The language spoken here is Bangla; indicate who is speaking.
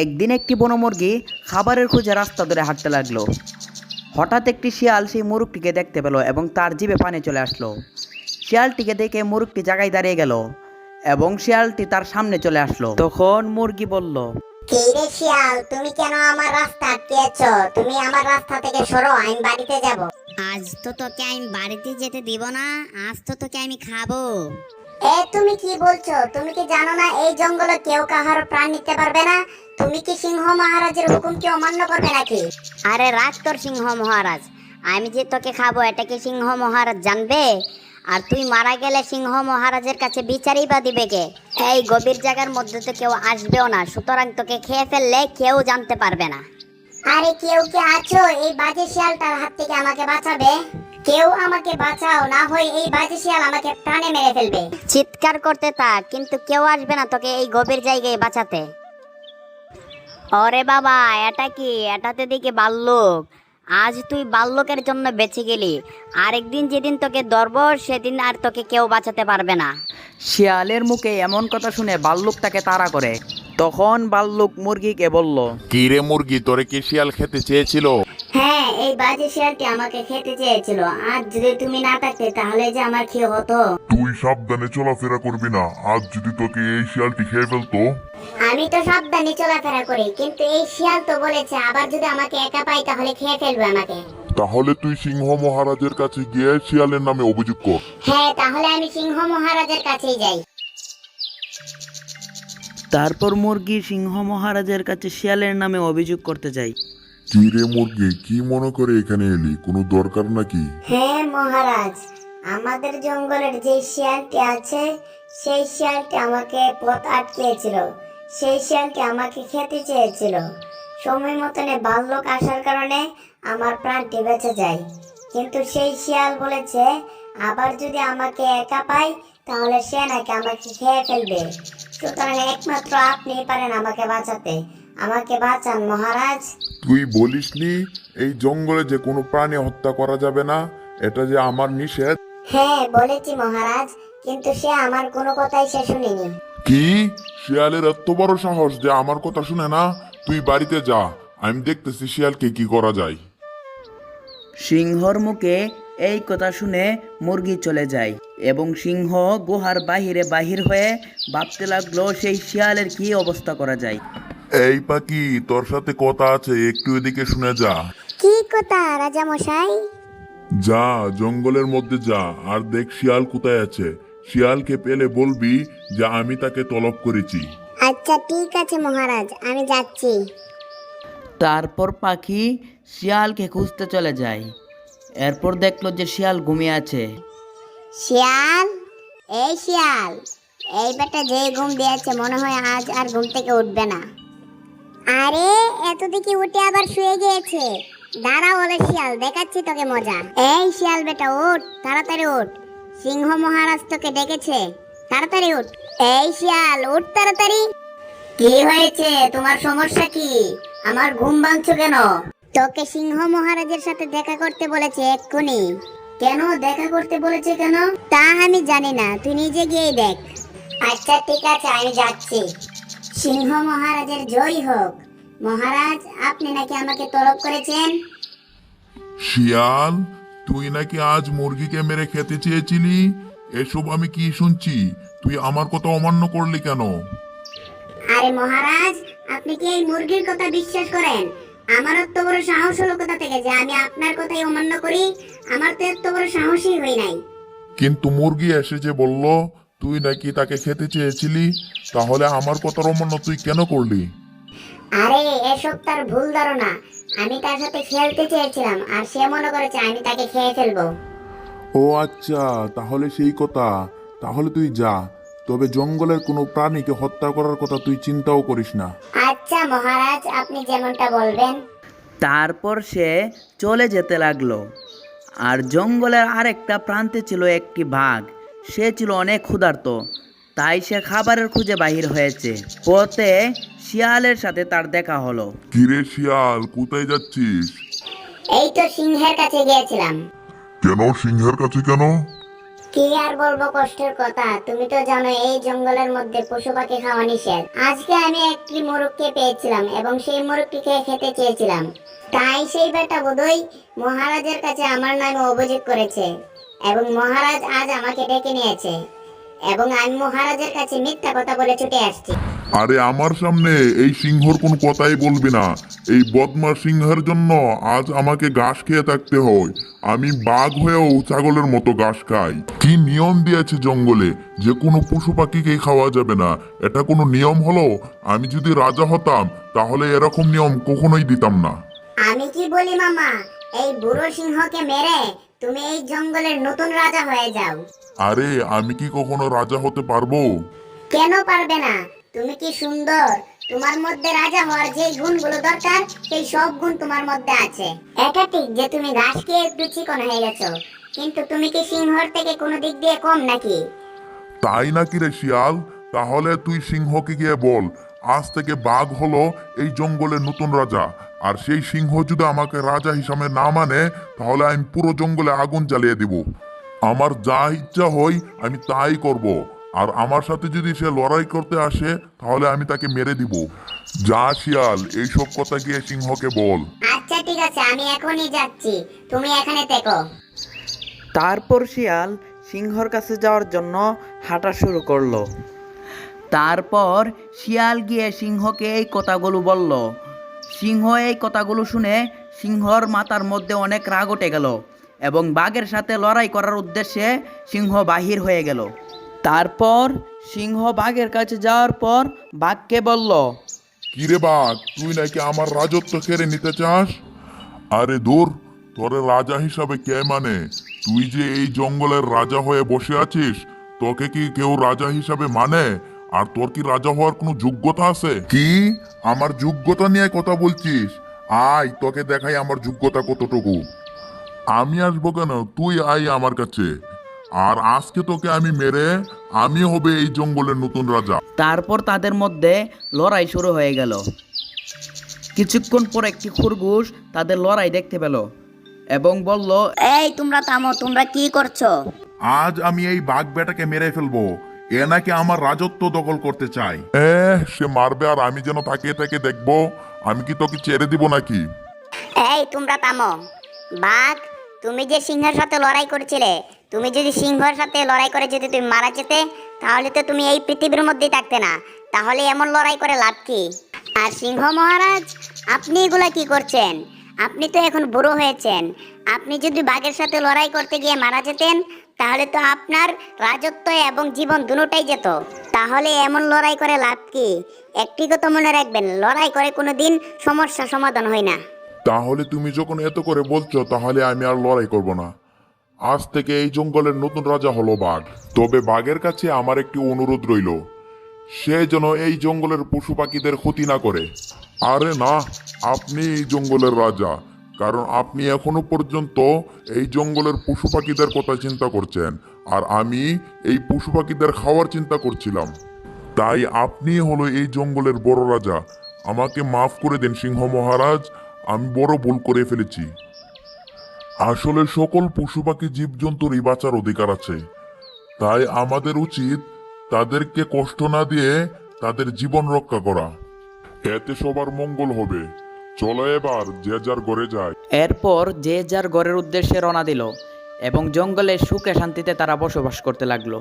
Speaker 1: একদিন একটি বনমুরগি খাবারের খোঁজে রাস্তা ধরে হাঁটতে লাগল। হঠাৎ একটি শিয়াল সেই মুরগটিকে দেখতে পেল এবং তার জিভে পানি চলে আসলো। শিয়ালটিকে দেখে মুরগটি জায়গায় দাঁড়িয়ে গেল এবং শিয়ালটি তার সামনে চলে আসলো। তখন মুরগি বলল
Speaker 2: কি শিয়াল তুমি কেন আমার রাস্তা আটকেছো? তুমি আমার রাস্তা থেকে সরো আমি বাড়িতে যাব।
Speaker 3: আজ তো তোকে আমি বাড়িতে যেতে দিব না আজ তো তোকে আমি খাব।
Speaker 2: এ তুমি কি বলছো? তুমি কি জানো না এই জঙ্গলে কেউ কাহার প্রাণ নিতে পারবে না? তুমি কি সিংহ মহারাজের হুকুম কি অমান্য করবে নাকি?
Speaker 3: আরে রাজ তোর সিংহ মহারাজ। আমি যে তোকে খাব এটা কি সিংহ মহারাজ জানবে? আর তুই মারা গেলে সিংহ মহারাজের কাছে বিচারই বা দিবে কে? এই গভীর জায়গার মধ্যে তো কেউ আসবেও না সুতরাং তোকে খেয়ে ফেললে কেউ জানতে পারবে না।
Speaker 2: আরে কেউ কি আছো? এই বাজে শিয়ালটার হাত থেকে আমাকে বাঁচাবে? কেউ আমাকে বাঁচাও না হয় এই বাজে শিয়াল আমাকে প্রাণে মেরে ফেলবে।
Speaker 3: চিৎকার করতে থাক কিন্তু কেউ আসবে না তোকে এই গভীর জায়গায় বাঁচাতে। ওরে বাবা এটা কি? এটাতে দেখি বাল্যক। আজ তুই বাল্যকের জন্য বেঁচে গেলি। আরেকদিন যেদিন তোকে ধরব সেদিন আর তোকে কেউ বাঁচাতে পারবে না।
Speaker 1: শিয়ালের মুখে এমন কথা শুনে বাল্যক তাকে তাড়া করে। তখন বাল্যক মুরগিকে বলল
Speaker 4: কি রে মুরগি তোরে কি শিয়াল খেতে চেয়েছিল?
Speaker 2: হ্যাঁ এই বাজে শিয়ালটি আমাকে খেতে চেয়েছিল। আজ যদি তুমি না থাকতে তাহলে যে আমার কি হতো।
Speaker 5: তুই সাবধানে চলাফেরা করবি না। আজ যদি তোকে এই শিয়ালটি খেয়ে ফেলতো?
Speaker 2: আমি তো সাবধানে চলাফেরা করি কিন্তু এই শিয়াল তো বলেছে আবার যদি আমাকে একা পাই তাহলে খেয়ে ফেলবে আমাকে।
Speaker 5: তাহলে তুই সিংহ মহারাজের কাছে গিয়ে শিয়ালের নামে অভিযোগ কর।
Speaker 2: হ্যাঁ তাহলে আমি সিংহ মহারাজের কাছেই যাই।
Speaker 1: তারপর মুরগি সিংহ মহারাজের কাছে শিয়ালের নামে অভিযোগ করতে যায়
Speaker 5: কি রে মুরগি, কি মনে করে এখানে এলি? কোনো দরকার নাকি?
Speaker 2: হ্যাঁ মহারাজ, আমাদের জঙ্গলের যে শিয়ালটি আছে, সেই শিয়ালটি আমাকে পথ আটকিয়েছিল। সেই শিয়ালটি আমাকে খেতে চেয়েছিল। সময় মতনে বাল্যক আসার কারণে আমার প্রাণটি বেঁচে যায়। কিন্তু সেই শিয়াল বলেছে, আবার যদি আমাকে একা পাই, তাহলে সে নাকি আমাকে খেয়ে ফেলবে। সুতরাং একমাত্র আপনি পারেন আমাকে বাঁচাতে। আমাকে বাঁচান মহারাজ।
Speaker 5: তুই বলিসনি এই জঙ্গলে যে কোনো প্রাণী হত্যা করা যাবে না এটা যে আমার নিষেধ?
Speaker 2: হ্যাঁ বলেছি মহারাজ কিন্তু সে আমার কোনো কথাই সে শুনেনি।
Speaker 5: কি? শিয়ালের এত বড় সাহস যে আমার কথা শুনে না? তুই বাড়িতে যা আমি দেখতেছি শিয়ালকে কি করা যায়।
Speaker 1: সিংহর মুখে এই কথা শুনে মুরগি চলে যায় এবং সিংহ গুহার বাহিরে বাহির হয়ে ভাবতে লাগল সেই শিয়ালের কি অবস্থা করা যায়।
Speaker 5: এই পাখি তোর সাথে কথা আছে একটু এদিকে শুনে যা।
Speaker 2: কি কথা রাজা মশাই
Speaker 5: যা জঙ্গলের মধ্যে যা আর দেখ শিয়াল কোথায় আছে। শিয়ালকে পেলে বলবি যে আমি তাকে তলব করেছি।
Speaker 2: আচ্ছা ঠিক আছে মহারাজ আমি যাচ্ছি।
Speaker 1: তারপর পাখি শিয়ালকে খুঁজতে চলে যায়। এরপর দেখল যে শিয়াল ঘুমিয়ে আছে।
Speaker 2: শিয়াল? এই শিয়াল এই বেটা যে ঘুম দিয়েছে মনে হয় আজ আর ঘুম থেকে উঠবে না। আরে এত উঠে আবার শুয়ে গিয়েছে। দাঁড়া বলে শিয়াল দেখাচ্ছি তোকে মজা। এই শিয়াল বেটা উঠ তাড়াতাড়ি উঠ। সিংহ মহারাজ তোকে ডেকেছে তাড়াতাড়ি উঠ। এই শিয়াল উঠ তাড়াতাড়ি। কি হয়েছে? তোমার সমস্যা কি? আমার ঘুম ভাঙছো কেন? তোকে সিংহ মহারাজের সাথে দেখা করতে বলেছে এক্ষুনি। কেন দেখা করতে বলেছে কেন? তা আমি জানি না তুই নিজে গিয়ে দেখ। আচ্ছা ঠিক আছে আমি যাচ্ছি। সিংহ মহারাজের জয় হোক। মহারাজ আপনি নাকি আমাকে তলব করেছেন?
Speaker 5: শিয়াল তুই নাকি আজ মুরগিকে মেরে খেতে চেয়েছিলি? এসব আমি কি শুনছি? তুই আমার কথা অমান্য করলি কেন?
Speaker 2: আরে মহারাজ আপনি কি এই মুরগির কথা বিশ্বাস করেন? আমার এত বড় সাহস হলো কোথা থেকে যে আমি আপনার কথাই অমান্য করি? আমার তো এত বড় সাহসই হই নাই।
Speaker 5: কিন্তু মুরগি এসে যে বলল তুই নাকি তাকে খেতে চেয়েছিলি? তাহলে আমার কথার অমান্য তুই কেন করলি?
Speaker 2: আরে এসব তার ভুল ধারণা। আমি তার সাথে খেলতে চেয়েছিলাম আর সে মনে করেছে আমি তাকে খেয়ে ফেলব।
Speaker 5: ও আচ্ছা তাহলে সেই কথা। তাহলে তুই যা। তবে জঙ্গলের কোনো প্রাণীকে হত্যা করার কথা তুই চিন্তাও করিস না।
Speaker 2: আচ্ছা মহারাজ আপনি যেমনটা বলবেন।
Speaker 1: তারপর সে চলে যেতে লাগল। আর জঙ্গলের আরেকটা প্রান্তে ছিল একটি বাঘ। সে ছিল অনেক ক্ষুধার্ত তাই সে খাবারের খুঁজে বাহির হয়েছে। পথে শিয়ালের সাথে তার দেখা হলো।
Speaker 5: কিরে শিয়াল কোথায় যাচ্ছিস?
Speaker 2: এই তো সিংহের কাছে গিয়েছিলাম।
Speaker 5: কেন? সিংহের কাছে কেন?
Speaker 2: কি আর বলব কষ্টের কথা তুমি তো জানো এই জঙ্গলের মধ্যে পশু পাখি খাওয়া নিষেধ। আজকে আমি একটি মোরগকে পেয়েছিলাম এবং সেই মোরগটিকে খেতে চেয়েছিলাম। তাই সেই বেটা বোধহয় মহারাজের কাছে আমার নামে অভিযোগ করেছে। এবং মহারাজ আজ আমাকে ডেকে নিয়েছে এবং আমি মহারাজের কাছে মিথ্যা কথা বলে ছুটে আসছি।
Speaker 5: আরে আমার সামনে এই সিংহর কোনো কথাই বলবি না। এই বদমা সিংহের জন্য আজ আমাকে ঘাস খেয়ে থাকতে হয়। আমি বাঘ হয়েও ছাগলের মতো ঘাস খাই। কি নিয়ম দিয়েছে জঙ্গলে? যে কোনো পশু পাখিকে খাওয়া যাবে না। এটা কোনো নিয়ম হলো? আমি যদি রাজা হতাম তাহলে এরকম নিয়ম কখনোই দিতাম না।
Speaker 2: আমি কি বলি মামা এই বুড়ো সিংহকে মেরে তুমি এই জঙ্গলের নতুন রাজা হয়ে যাও।
Speaker 5: আরে আমি কি কখনো রাজা হতে পারব?
Speaker 2: কেন পারবে না? তুমি কি সুন্দর? তোমার মধ্যে রাজা হওয়ার যে গুণগুলো দরকার সেই সব গুণ তোমার মধ্যে আছে। এটা ঠিক যে তুমি ঘাস খেয়ে একটু চিকন হয়ে গেছো কিন্তু তুমি কি সিংহর থেকে কোনো দিক দিয়ে কম নাকি?
Speaker 5: তাই নাকি রে শিয়াল? তাহলে তুই সিংহকে গিয়ে বল আজ থেকে বাঘ হলো এই জঙ্গলের নতুন রাজা। আর সেই সিংহ যদি আমাকে রাজা হিসাবে না মানে তাহলে আমি পুরো জঙ্গলে আগুন জ্বালিয়ে দিব। আমার যা ইচ্ছা হই আমি তাই করব। আর আমার সাথে যদি সে লড়াই করতে আসে তাহলে আমি তাকে মেরে দিব। যা শিয়াল এইসব কথা গিয়ে সিংহকে বল।
Speaker 2: আচ্ছা ঠিক আছে আমি এখনই যাচ্ছি। তুমি এখানে থেকো।
Speaker 1: তারপর শিয়াল সিংহর কাছে যাওয়ার জন্য হাঁটা শুরু করল। তারপর শিয়াল গিয়ে সিংহকে এই কথাগুলো বলল। সিংহ এই কথাগুলো শুনে সিংহর মাথার মধ্যে অনেক রাগ উঠে গেল এবং বাঘের সাথে লড়াই করার উদ্দেশ্যে সিংহ বাহির হয়ে গেল। তারপর সিংহ বাঘের কাছে যাওয়ার পর বাঘকে বলল
Speaker 5: কিরে বাঘ, তুই নাকি আমার রাজত্ব কেড়ে নিতে চাস? আরে দূর, তোরে রাজা হিসাবে কে মানে? তুই যে এই জঙ্গলের রাজা হয়ে বসে আছিস, তোকে কি কেউ রাজা হিসাবে মানে? আর তোর কি রাজা হওয়ার কোনো যোগ্যতা আছে? কি? আমার যোগ্যতা নিয়ে কথা বলছিস? আয় তোকে দেখাই আমার যোগ্যতা কতটুকু। আমি আসব কেন? তুই আয় আমার কাছে। আর আজকে তোকে আমি মেরে আমি হবে এই জঙ্গলের নতুন রাজা।
Speaker 1: তারপর তাদের মধ্যে লড়াই শুরু হয়ে গেল। কিছুক্ষণ পর একটি খরগোশ তাদের লড়াই দেখতে পেল এবং বলল
Speaker 3: এই তোমরা থামো তোমরা কি করছ?
Speaker 5: আজ আমি এই বাঘ বেটাকে মেরে ফেলব। এ নাকি আমার রাজত্ব দখল করতে চাই এ সে মারবে আর আমি যেন তাকিয়ে তাকে দেখব আমি কি তোকে ছেড়ে দিব নাকি?
Speaker 3: এই তোমরা থামো। বাঘ তুমি যে সিংহের সাথে লড়াই করছিলে তুমি যদি সিংহের সাথে লড়াই করে যদি তুমি মারা যেতে তাহলে তো তুমি এই পৃথিবীর মধ্যেই থাকতে না। তাহলে এমন লড়াই করে লাভ কি? আর সিংহ মহারাজ আপনি এগুলা কি করছেন? আপনি তো এখন বুড়ো হয়েছেন। আপনি যদি বাঘের সাথে লড়াই করতে গিয়ে মারা যেতেন তাহলে তো আপনার রাজত্ব এবং জীবন দুটোটাই যেত। তাহলে এমন লড়াই করে লাভ কি? একটি কথা মনে রাখবেন, লড়াই করে কোনো দিন সমস্যা সমাধান হয় না।
Speaker 5: তাহলে তুমি যখন এত করে বলছো, তাহলে আমি আর লড়াই করব না। আজ থেকে এই জঙ্গলের নতুন রাজা হলো বাঘ। তবে বাঘের কাছে আমার একটি অনুরোধ রইল, সে যেন এই জঙ্গলের পশু পাখিদের ক্ষতি না করে। আরে না, আপনি এই জঙ্গলের রাজা। কারণ আপনি এখনও পর্যন্ত এই জঙ্গলের পশু পাখিদের কথা চিন্তা করছেন। আর আমি এই পশু পাখিদের খাওয়ার চিন্তা করছিলাম। তাই আপনি হলো এই জঙ্গলের বড় রাজা। আমাকে মাফ করে দেন সিংহ মহারাজ, আমি বড় ভুল করে ফেলেছি। আসলে সকল পশু পাখি জীবজন্তুরই বাঁচার অধিকার আছে। তাই আমাদের উচিত তাদেরকে কষ্ট না দিয়ে তাদের জীবন রক্ষা করা। এতে সবার মঙ্গল হবে। চলো এবার যে যার ঘরে যায়
Speaker 1: এরপর যে যার ঘরের উদ্দেশ্যে রওনা দিল এবং জঙ্গলে সুখে শান্তিতে তারা বসবাস করতে লাগল।